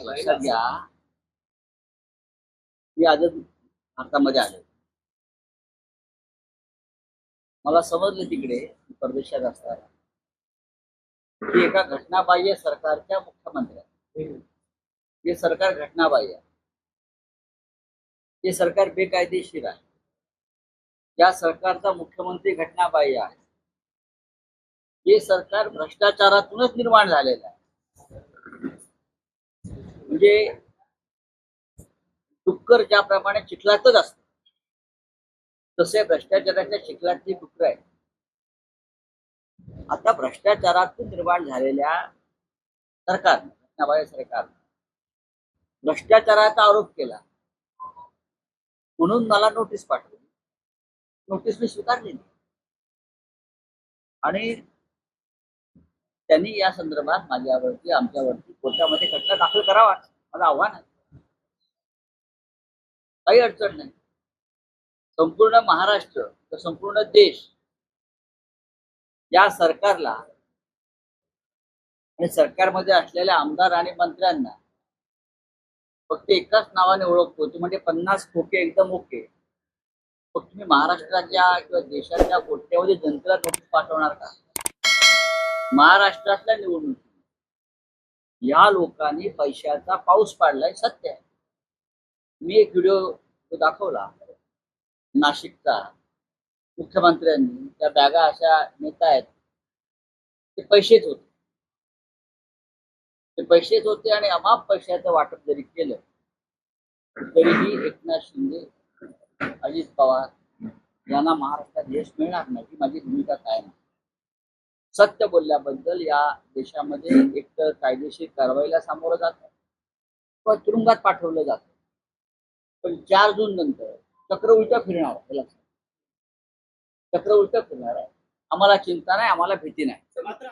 लक्षात घ्या मी आजच भारतामध्ये आले मला समजलं तिकडे परदेशात असताना की एका घटनाबाह्य सरकारच्या मुख्यमंत्र्या. हे सरकार घटनाबाह्य आहे. हे सरकार बेकायदेशीर आहे. या सरकारचा मुख्यमंत्री घटनाबाह्य आहे. हे सरकार भ्रष्टाचारातूनच निर्माण झालेलं आहे. म्हणजे डुक्कर ज्याप्रमाणे चिखलातच असत. तसे भ्रष्टाचाराच्या चिखलातली डुक्कर आहे आता भ्रष्टाचारातून निर्माण झालेल्या सरकार घटनाबाह्य सरकार भ्रष्टाचाराचा आरोप केला. म्हणून मला नोटीस पाठवली. नोटीस मी स्वीकारली आणि त्यांनी या संदर्भात माझ्यावरती आमच्यावरती कोर्टामध्ये खटला दाखल करावा. माझं आव्हान आहे. काही अडचण नाही. संपूर्ण महाराष्ट्र तर संपूर्ण देश या सरकारला आणि सरकारमध्ये असलेल्या आमदार आणि मंत्र्यांना फक्त एकाच नावाने ओळखतो ते म्हणजे पन्नास खोके एकदम ओके. मग तुम्ही महाराष्ट्राच्या किंवा देशाच्या कोट्यावधी जनतेला नोटीस पाठवणार का? महाराष्ट्रातल्या निवडणुकी या लोकांनी पैशाचा पाऊस पाडलाय सत्य आहे. मी एक व्हिडिओ दाखवला. नाशिकचा. मुख्यमंत्र्यांनी त्या बॅगा अशा नेता आहेत. ते पैसेच होते. ते पैसेच होते आणि अमाप पैशाचं वाटप जरी केलं तरीही एकनाथ शिंदे अजित पवार यांना महाराष्ट्रात यश मिळणार नाही ही माझी भूमिका काय आहे. सत्य बोलल्याबद्दल या देशामध्ये एकतर कायदेशीर कारवाईला सामोरं जात किंवा तुरुंगात पाठवलं जात. पण चार जून नंतर चक्र उलट फिरणार आहे. लक्षात. चक्र उलट फिरणार आहे. आम्हाला चिंता नाही आम्हाला भीती नाही. मात्र